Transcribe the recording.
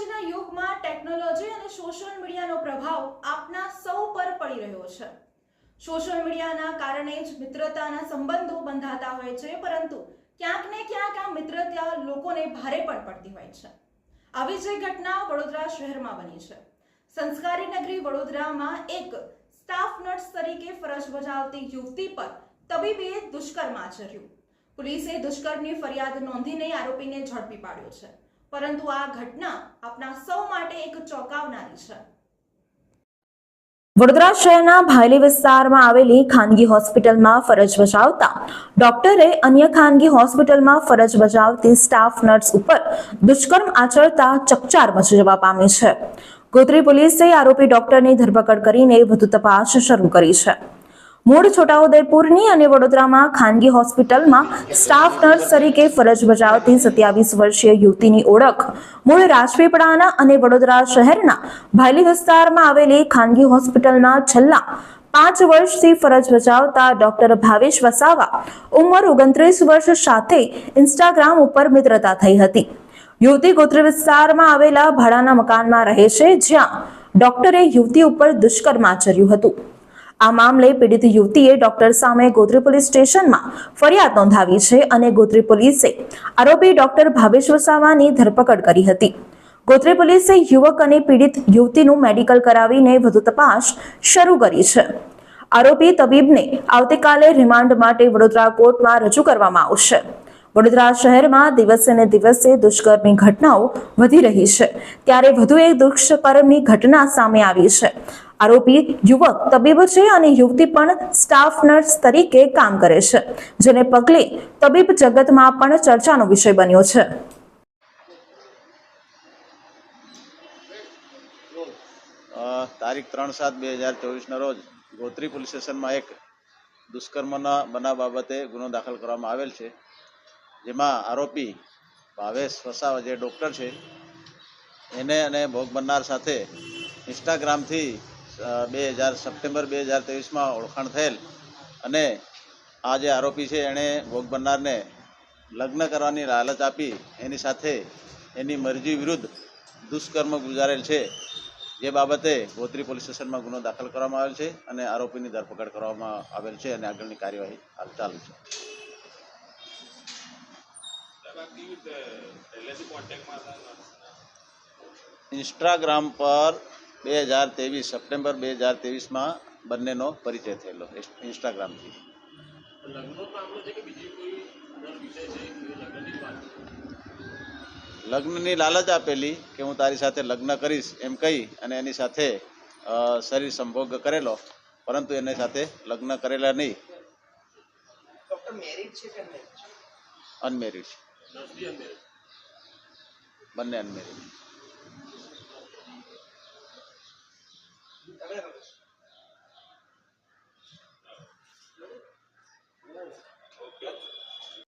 આજના યુગમાં ટેકનોલોજી અને સોશિયલ મીડિયાનો પ્રભાવ આપના સૌ પર પડી રહ્યો છે. સોશિયલ મીડિયાના કારણે જ મિત્રતાના સંબંધો બંધાતા હોય છે, પરંતુ ક્યાંક ને ક્યાંક આ મિત્રતા લોકોને ભારે પણ પડતી હોય છે. આવી જ ઘટના વડોદરા શહેરમાં બની છે. સંસ્કારી નગરી વડોદરામાં એક સ્ટાફ નર્સ તરીકે ફરજ બજાવતી યુવતી પર તબીબે દુષ્કર્મ આચર્યું. પોલીસે દુષ્કર્મની ફરિયાદ નોંધીને આરોપીને ઝડપી પાડ્યો છે. પરંતુ આ ઘટના આપણા સૌ માટે એક ચોંકાવનારી છે. વડોદરા શહેરના ભાયલી વિસ્તારમાં આવેલી ખાનગી હોસ્પિટલમાં ફરજ બજાવતા ડોક્ટરે અન્ય ખાનગી હોસ્પિટલમાં ફરજ બજાવતી સ્ટાફ નર્સ ઉપર દુષ્કર્મ આચરતા ચકચાર મચી જવા પામી છે. ગોત્રી પોલીસે આરોપી ડોક્ટરની ધરપકડ કરીને વધુ તપાસ શરૂ કરી છે. મૂળ છોટાઉદેપુરની અને વડોદરામાં ખાનગી હોસ્પિટલમાં સ્ટાફ નર્સ તરીકે ફરજ બજાવતી સત્યાવીસ વર્ષીય યુવતીની ઓળખ મૂળ રાજપીપળાના અને વડોદરા શહેરના ભાયલી વિસ્તારમાં આવેલી ખાનગી હોસ્પિટલમાં છેલ્લા પાંચ વર્ષથી ફરજ બજાવતા ડોક્ટર ભાવેશ વસાવા ઉંમર ઓગણત્રીસ વર્ષ સાથે ઇન્સ્ટાગ્રામ ઉપર મિત્રતા થઈ હતી. યુવતી ગોત્ર વિસ્તારમાં આવેલા ભાડાના મકાનમાં રહે છે જ્યાં ડોક્ટરે યુવતી ઉપર દુષ્કર્મ આચર્યું હતું. આ મામલે પીડિત યુવતીએ ડોક્ટર સામે ગોત્રી પોલીસ સ્ટેશનમાં ફરિયાદ નોંધાવી છે અને ગોત્રી પોલીસે આરોપી ડોક્ટર ભાવેશ વસાવાની ધરપકડ કરી હતી. ગોત્રી પોલીસે યુવક અને પીડિત યુવતીનું મેડિકલ કરાવીને વધુ તપાસ શરૂ કરી છે. આરોપી તબીબને આવતીકાલે રિમાન્ડ માટે વડોદરા કોર્ટમાં રજૂ કરવામાં આવશે. વડોદરા શહેરમાં દિવસે ને દિવસે દુષ્કર્મની ઘટનાઓ વધી રહી છે. ત્યારે વધુ એક દુષ્કર્મની ઘટના સામે આવી છે. આરોપી યુવક તબીબ છે અને યુવતી પણ સ્ટાફ નર્સ તરીકે કામ કરે છે, જેને પગલે તબીબ જગતમાં પણ ચર્ચાનો વિષય બન્યો છે. તારીખ ત્રણ સાત બે હજાર ચોવીસના રોજ ગોત્રી પોલીસ સ્ટેશનમાં એક દુષ્કર્મના બનાવ બાબતે ગુનો દાખલ કરવામાં આવેલ છે, જેમાં આરોપી ભાવેશ વસાવા જે ડૉક્ટર છે, એને અને ભોગ બનનાર સાથે ઇન્સ્ટાગ્રામથી બે હજાર સપ્ટેમ્બર બે હજાર ત્રેવીસમાં ઓળખાણ થયેલ. અને આ જે આરોપી છે, એણે ભોગ બનનારને લગ્ન કરવાની લાલચ આપી, એની સાથે એની મરજી વિરુદ્ધ દુષ્કર્મ ગુજારેલ છે. જે બાબતે ગોત્રી પોલીસ સ્ટેશનમાં ગુનો દાખલ કરવામાં આવેલ છે અને આરોપીની ધરપકડ કરવામાં આવેલ છે અને આગળની કાર્યવાહી હાલ ચાલુ છે. ઇન્સ્ટાગ્રામ પર બે હજાર ત્રેવીસ સપ્ટેમ્બર બે હજાર ત્રેવીસમાં બંનેનો પરિચય થયેલો ઇન્સ્ટાગ્રામથી. લગ્નની લાલચ આપેલી કે હું તારી સાથે લગ્ન કરીશ એમ કહી અને એની સાથે શરીર સંભોગ કરેલો પરંતુ એની સાથે લગ્ન કરેલા નહીં. અનમેરિડ? છે બંને અનમેરિડ. A ver,